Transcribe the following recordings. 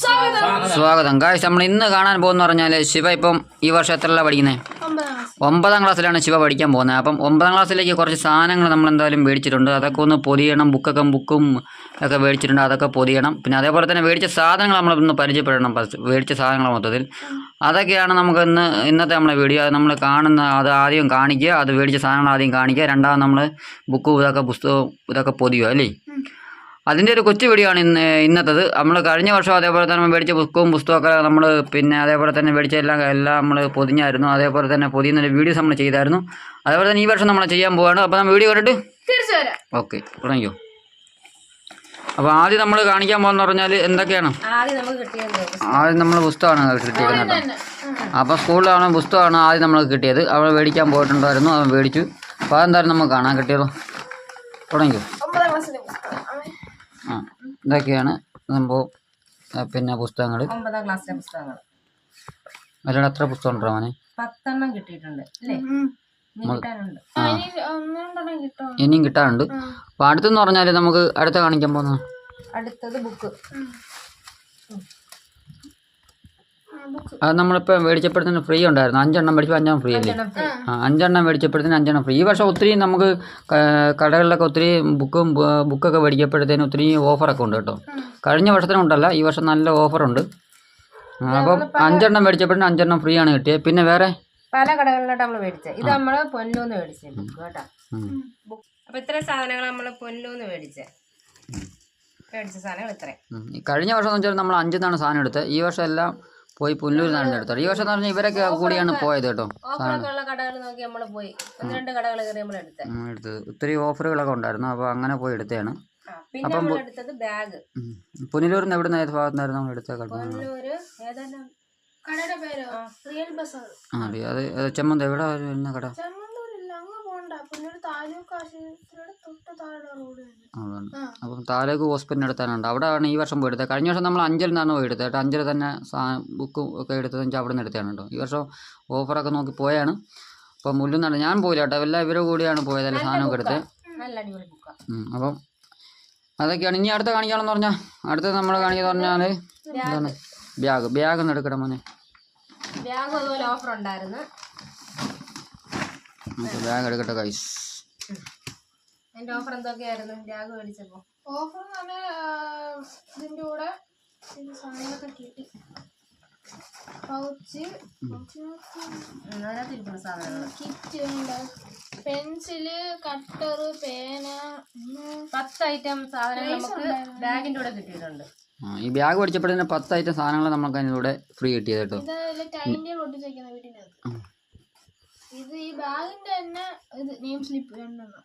സ്വാഗതം. സ്വാഗതം. ഗായ്സ് നമ്മൾ ഇന്ന് കാണാൻ പോകുന്ന പറഞ്ഞാൽ ശിവ ഇപ്പം ഈ വർഷം എത്രയുള്ള പഠിക്കുന്നത് ഒമ്പതാം ക്ലാസ്സിലാണ് ശിവ പഠിക്കാൻ പോകുന്നത്. അപ്പം ഒമ്പതാം ക്ലാസ്സിലേക്ക് കുറച്ച് സാധനങ്ങൾ നമ്മൾ എന്തായാലും മേടിച്ചിട്ടുണ്ട്. അതൊക്കെ ഒന്ന് പൊതിയണം. ബുക്കൊക്കെ ബുക്കും ഒക്കെ മേടിച്ചിട്ടുണ്ട്. അതൊക്കെ പൊതിയണം. പിന്നെ അതേപോലെ തന്നെ മേടിച്ച സാധനങ്ങൾ നമ്മൾ ഒന്ന് പരിചയപ്പെടണം മേടിച്ച സാധനങ്ങൾ മൊത്തത്തിൽ. അതൊക്കെയാണ് നമുക്ക് ഇന്ന് ഇന്നത്തെ നമ്മളെ വീഡിയോ. അത് നമ്മൾ കാണുന്ന അത് ആദ്യം കാണിക്കുക. അത് മേടിച്ച സാധനങ്ങൾ ആദ്യം കാണിക്കുക. രണ്ടാമത് നമ്മൾ ബുക്കും ഇതൊക്കെ പുസ്തകവും ഇതൊക്കെ പൊതിയുക അല്ലേ? അതിന്റെ ഒരു കൊച്ചു വീഡിയോ ആണ് ഇന്ന് ഇന്നത്തത്. നമ്മൾ കഴിഞ്ഞ വർഷം അതേപോലെ തന്നെ മേടിച്ച പുസ്തകവും പുസ്തകമൊക്കെ നമ്മൾ പിന്നെ അതേപോലെ തന്നെ മേടിച്ച എല്ലാം എല്ലാം നമ്മൾ പൊതിഞ്ഞായിരുന്നു. അതേപോലെ തന്നെ പൊതിയുന്നൊരു വീഡിയോസ് നമ്മൾ ചെയ്തായിരുന്നു. അതേപോലെ തന്നെ ഈ വർഷം നമ്മൾ ചെയ്യാൻ പോവാണ് അപ്പോൾ നമ്മൾ വീഡിയോ കണ്ടിട്ട് ഓക്കെ താങ്ക് യു അപ്പോൾ ആദ്യം നമ്മൾ കാണിക്കാൻ പോകുന്ന പറഞ്ഞാൽ എന്തൊക്കെയാണ്? ആദ്യം നമ്മൾ പുസ്തകമാണ് കിട്ടിയിരിക്കുന്നത് അപ്പോൾ സ്കൂളിലാണ് പുസ്തകമാണ് ആദ്യം നമ്മൾ കിട്ടിയത്. അവിടെ മേടിക്കാൻ പോയിട്ടുണ്ടായിരുന്നു അവൻ മേടിച്ചു. അപ്പോൾ അതെന്തായാലും നമുക്ക് കാണാൻ കിട്ടിയത് തുടങ്ങിയോ ഒമ്പതാം ക്ലാസ്സിലെ പുസ്തകം അവൻ ആ ഇതൊക്കെയാണ് സംഭവം. പിന്നെ പുസ്തകങ്ങൾ ഒമ്പതാം ക്ലാസ്സിലെ പുസ്തകങ്ങൾ അല്ലാണ്ട് എത്ര പുസ്തകം ഉണ്ടോ മോനെ? പത്തെണ്ണം കിട്ടിയിട്ടുണ്ട് അല്ലേ? ഇനിയും കിട്ടാറുണ്ട് അപ്പൊ അടുത്തെന്ന് പറഞ്ഞാൽ നമുക്ക് അടുത്ത കാണിക്കാൻ പോകുന്ന അടുത്തത് ബുക്ക്. അത് നമ്മളിപ്പോൾ മേടിച്ചപ്പോഴത്തേന് ഫ്രീ ഉണ്ടായിരുന്നു. അഞ്ചെണ്ണം മേടിച്ചപ്പോൾ അഞ്ചെണ്ണം ഫ്രീ അല്ലേ? ആ അഞ്ചെണ്ണം മേടിച്ചപ്പോഴത്തേന് അഞ്ചെണ്ണം ഫ്രീ ഈ വർഷം ഒത്തിരി നമുക്ക് കടകളിലൊക്കെ ഒത്തിരി ബുക്കും ബുക്കൊക്കെ മേടിക്കപ്പോഴത്തേന് ഒത്തിരി ഓഫറൊക്കെ ഉണ്ട് കേട്ടോ. കഴിഞ്ഞ വർഷത്തിനുണ്ടല്ല ഈ വർഷം നല്ല ഓഫറുണ്ട്. അപ്പം അഞ്ചെണ്ണം മേടിച്ചപ്പോഴത്തേന് അഞ്ചെണ്ണം ഫ്രീ ആണ് കിട്ടിയത് പിന്നെ വേറെ? പല കടകളിലോട്ട് നമ്മൾ മേടിച്ചത് ഇത് നമ്മൾ പൊന്നൂന്ന് മേടിച്ചത് കേട്ടോ. അപ്പൊ ഇത്രയും സാധനങ്ങൾ നമ്മൾ പൊന്നൂന്ന് മേടിച്ചത് മേടിച്ച സാധനങ്ങൾ ഇത്രയും. കഴിഞ്ഞ വർഷം എന്ന് വെച്ചാൽ നമ്മൾ അഞ്ചെന്നാണ് സാധനം എടുത്തത്. ഈ വർഷം എല്ലാം പോയി പുല്ലൂരിൽ നിന്നാണ് എടുത്തത് ഈ വർഷം എന്ന് പറഞ്ഞാൽ ഇവരൊക്കെ കൂടിയാണ് പോയത് കേട്ടോ എടുത്തത്. ഒത്തിരി ഓഫറുകളൊക്കെ ഉണ്ടായിരുന്നു. അപ്പോൾ അങ്ങനെ പോയി എടുത്തതാണ്. അപ്പം പുനലൂരിൽ നിന്ന് എവിടെ നിന്ന് ഏത് ഭാഗത്തുനിന്നായിരുന്നു നമ്മൾ എടുത്ത കട പൊന്നൂര് ഏതെല്ലാം കടയുടെ പേരോ? Real bazaar. ആ അത് ചെമ്മന്ത്. എവിടെ വരുന്ന കട? അപ്പം താലൂക്ക് ഹോസ്പിറ്റലിന് എടുത്താലുണ്ട് അവിടെ ആണ് ഈ വർഷം പോയി എടുത്തത്. കഴിഞ്ഞ വർഷം നമ്മൾ അഞ്ചിൽ നിന്നാണ് പോയി എടുത്തത് കേട്ടോ. അഞ്ചൽ തന്നെ സാ ബുക്കും ഒക്കെ എടുത്തത് വെച്ചാൽ അവിടെ നിന്ന് എടുത്തതാണ് കേട്ടോ. ഈ വർഷം ഓഫറൊക്കെ നോക്കി പോയാണ്. അപ്പം മുല്ലുന്നാണ് ഞാൻ പോയില്ല കേട്ടോ. എല്ലാം ഇവരെ കൂടിയാണ് പോയത് അല്ലെങ്കിൽ സാധനമൊക്കെ എടുത്ത് അപ്പം അതൊക്കെയാണ്. ഇനി അടുത്ത കാണിക്കാണെന്ന് പറഞ്ഞാൽ അടുത്തത് നമ്മൾ കാണിക്കാന്ന് പറഞ്ഞാൽ എന്താണ് ബാഗ്. ബാഗ് ഒന്ന് എടുക്കണം മോനെ. ബാഗ് അതുപോലെ ഓഫർ ഉണ്ടായിരുന്നു. നമുക്ക് ബാഗ് എടുക്കട്ടെ കൈസ് അതിന്റെ ഓഫർ എന്തൊക്കെയായിരുന്നു? ബാഗ് മേടിച്ചപ്പോ? ഓഫർ എന്ന് പറഞ്ഞാൽ ഇതിന്റെ കൂടെ സാധനങ്ങളൊക്കെ കിട്ടി. പൗച്ച് സാധനങ്ങൾ കിറ്റ് ഉണ്ട്. പെൻസിൽ കട്ടർ പേന പത്ത് ഐറ്റം സാധനങ്ങൾ നമുക്ക് ബാഗിന്റെ കൂടെ കിട്ടിയിട്ടുണ്ട്. ആ ഈ ബാഗ് പഠിച്ചപ്പോഴത്തേന് പത്ത് ഐറ്റം സാധനങ്ങൾ നമുക്ക് അതിലൂടെ ഫ്രീ കിട്ടിയത് കേട്ടോ. ഒട്ടിച്ചേക്കുന്ന വീട്ടിനകത്ത് ഇത് ഈ ബാഗിന്റെ തന്നെ ഇത് നെയിം സ്ലിപ്പ് രണ്ടെണ്ണം.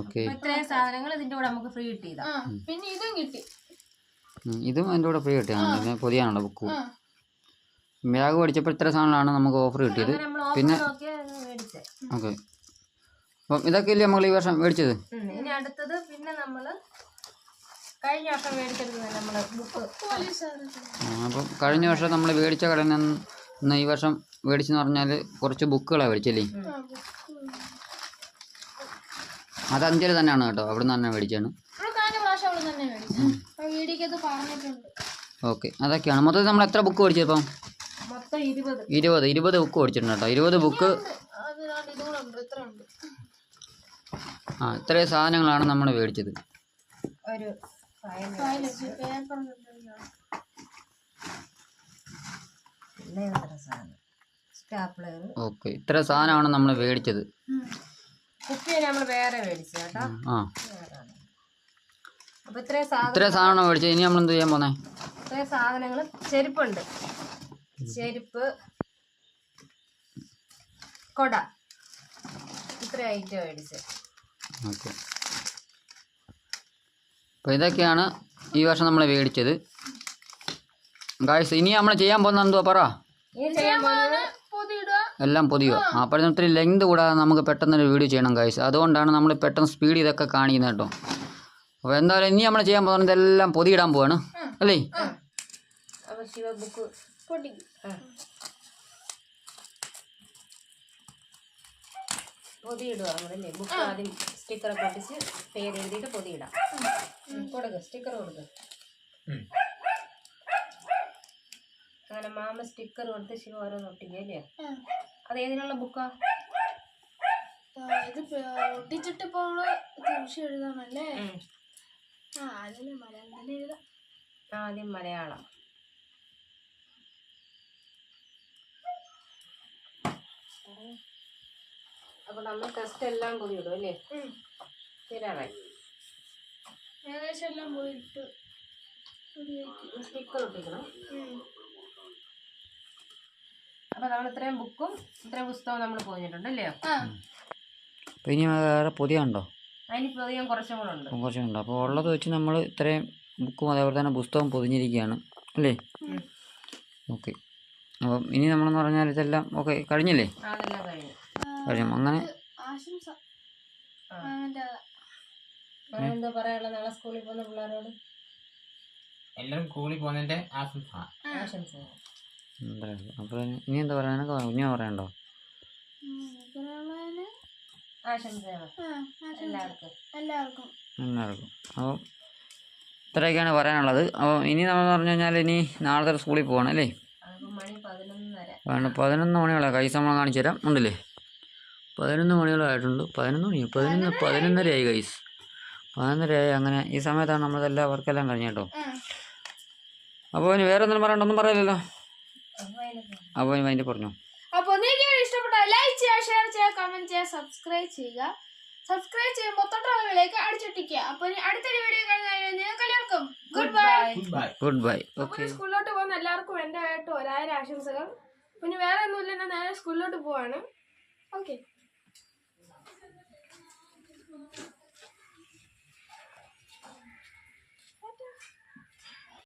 ഓക്കെ. അപ്പൊ ഇത്രയും സാധനങ്ങൾ ഇതിന്റെ കൂടെ നമുക്ക് ഫ്രീ കിട്ടിയതാ. ആ പിന്നെ ഇതും കിട്ടി. ഇതും അതിന്റെ കൂടെ ഫ്രീ കിട്ടിയാണ് പുതിയാണല്ലോ ബുക്ക്. ബാഗ് മേടിച്ചപ്പോൾ ഇത്ര സാധനങ്ങളാണ് നമുക്ക് ഓഫർ കിട്ടിയത്. പിന്നെ ഓക്കെ. അപ്പം ഇതൊക്കെ ഇല്ലേ നമ്മൾ ഈ വർഷം മേടിച്ചത്? ഇനി അടുത്തത് പിന്നെ നമ്മൾ കഴിഞ്ഞ വർഷം മേടിച്ചെടുത്തത് നമ്മൾ ബുക്ക് അപ്പം കഴിഞ്ഞ വർഷം നമ്മൾ മേടിച്ച കടയിൽ നിന്ന് ഇന്ന് ഈ വർഷം മേടിച്ചെന്ന് പറഞ്ഞാൽ കുറച്ച് ബുക്കുകളാണ് മേടിച്ചല്ലേ? അത് അഞ്ചര തന്നെയാണ് കേട്ടോ. അവിടെ നിന്ന് തന്നെ മേടിച്ചാണ് ഓക്കെ. അതൊക്കെയാണ്. മൊത്തത്തിൽ നമ്മൾ എത്ര ബുക്ക് മേടിച്ചത് ഇപ്പം മൊത്തം ഇരുപത്. ഇരുപത്. ബുക്ക് മേടിച്ചിട്ടുണ്ട് കേട്ടോ. ഇരുപത് ബുക്ക്. അത് ഇതും ഉണ്ട് ഇത്ര ഉണ്ട് ആ ഇത്രയും സാധനങ്ങളാണ് നമ്മൾ മേടിച്ചത്. ഒരു ഇത്ര സാധനം. സ്റ്റാപ്ലർ. ഓക്കെ ഇത്ര സാധനമാണ് നമ്മൾ മേടിച്ചത്. കുപ്പി നമ്മൾ വേറെ മേടിച്ചു കേട്ടോ. ആ. അപ്പോൾ അപ്പൊ ഇത്രയും സാധനം ഇത്ര സാധനമാണ് മേടിച്ചത്? ഇനി നമ്മൾ എന്ത് ചെയ്യാൻ പോന്നെ? ഇത്രയും സാധനങ്ങൾ ചെരുപ്പുണ്ട്. ചെരുപ്പ് കൊട. ഇത്ര ഐറ്റം മേടിച്ചത് ഓക്കെ. അപ്പോൾ ഇതൊക്കെയാണ് ഈ വർഷം നമ്മൾ മേടിച്ചത്. ഗായ്സ് ഇനി നമ്മൾ ചെയ്യാൻ പോകുന്ന എന്തുവാ? പറ. എല്ലാം പൊതിയോ അപ്പോൾ ഒത്തിരി ലെങ്ത് കൂടാതെ നമുക്ക് പെട്ടെന്ന് ഒരു വീഡിയോ ചെയ്യണം കാഴ്ച അതുകൊണ്ടാണ് നമ്മൾ പെട്ടെന്ന് സ്പീഡ് ഇതൊക്കെ കാണിക്കുന്നത് കേട്ടോ. അപ്പോൾ എന്തായാലും ഇനി നമ്മൾ ചെയ്യാൻ പോകുന്നത് എല്ലാം പൊതിയിടാൻ പോവാണ്. അല്ലേ? പൊതിയിടുക നമ്മളല്ലേ? ബുക്ക് ആദ്യം സ്റ്റിക്കറൊക്കെ ഒട്ടിച്ച് പേര് എഴുതിയിട്ട് പൊതിയിടാം. കൊടുക്കുക കൊടുക്ക് സ്റ്റിക്കർ കൊടുക്ക്. അങ്ങനെ മാമ സ്റ്റിക്കർ കൊടുത്ത് ശിവ ഓരോന്ന് ഒട്ടിക്കുക അല്ലേ? അത് ഏതിനുള്ള ബുക്കാ? ഇത് ഒട്ടിച്ചിട്ട് ഇപ്പൊ നമ്മൾ കുറിച്ച് എഴുതണല്ലേ? ആ അതിന് മലയാളത്തിൽ എഴുതാം. ആദ്യം മലയാളം. അപ്പൊ നമ്മൾ ടെസ്റ്റ് എല്ലാം കൂടി ഇടും അല്ലേ ശരിയാണ് ഏകദേശം എല്ലാം പോയിട്ട്. സ്റ്റിക്കർ ഒട്ടിക്കണം. ഉം. അപ്പൊ നമ്മൾ ഇത്രയും ബുക്കും ഇത്രയും പുസ്തകവും നമ്മൾ പോയിട്ടുണ്ട് അല്ലേ? അപ്പോൾ ഇനി വേറെ പൊതിയുണ്ടോ അതിന് പുതിയ കുറച്ചും കൂടെ ഉണ്ട്. അപ്പം കുറച്ചുണ്ട് അപ്പോൾ ഉള്ളത് വെച്ച് നമ്മൾ ഇത്രയും ബുക്കും അതേപോലെ തന്നെ പുസ്തകം പൊതിഞ്ഞിരിക്കുകയാണ് അല്ലേ. ഓക്കെ. അപ്പം ഇനി നമ്മളെന്ന് പറഞ്ഞാൽ ഇതെല്ലാം ഓക്കെ കഴിഞ്ഞില്ലേ? കഴിഞ്ഞു. അങ്ങനെ എന്താ പറയാനുള്ള നാളെ സ്കൂളിൽ പോകുന്ന പിള്ളേരോട്? എല്ലാവരും സ്കൂളിൽ പോകുന്നതിന്റെ ആശംസ. ആശംസ എന്താ അപ്പോൾ ഇനി എന്താ പറയാനൊക്കെ കുഞ്ഞു പറയണ്ടോ എല്ലാവർക്കും. എല്ലാവർക്കും. എല്ലാവർക്കും. അപ്പോൾ ഇത്രയൊക്കെയാണ് പറയാനുള്ളത്. അപ്പോൾ ഇനി നമ്മൾ പറഞ്ഞു കഴിഞ്ഞാൽ ഇനി നാളത്തെ സ്കൂളിൽ പോകണം അല്ലേ? വേണ്ട പതിനൊന്ന് മണിയോളം കൈ നമ്മൾ കാണിച്ചു തരാം. ഉണ്ടല്ലേ? പതിനൊന്ന് മണിയോളം ആയിട്ടുണ്ട്. പതിനൊന്ന് മണി പതിനൊന്ന് പതിനൊന്നരയായി കൈസ് പതിനൊന്നരയായി അങ്ങനെ ഈ സമയത്താണ് നമ്മളെല്ലാ വർക്കെല്ലാം കഴിഞ്ഞ കേട്ടോ. അപ്പോൾ ഇനി വേറെ ഒന്നും പറയണ്ട ഒന്നും പറയില്ലല്ലോ. അപ്പോൾ അതിന്റെ പറഞ്ഞു അപ്പൊ നിങ്ങൾക്ക് ഇഷ്ടപ്പെട്ട ലൈക്ക് ചെയ്യുക ഷെയർ ചെയ്യുക കമന്റ് ചെയ്യുക സബ്സ്ക്രൈബ് ചെയ്യുക. സബ്സ്ക്രൈബ് ചെയ്യുമ്പോൾ തൊട്ടുള്ളവരിലേക്ക് അടിച്ചൊട്ടിക്കുക. അപ്പൊ ഇനി അടുത്തൊരു വീഡിയോ കഴിഞ്ഞാൽ നിങ്ങൾക്ക് എല്ലാവർക്കും good bye good bye good bye അപ്പൊ ഓക്കെ സ്കൂളിലോട്ട് പോകുന്ന എല്ലാവർക്കും എന്റെ ആയിട്ട് ഒരായിരം ആശംസകൾ. പിന്നെ വേറെ ഒന്നുമില്ല ഞാൻ നേരെ സ്കൂളിലോട്ട് പോവാണ്. ഓക്കെ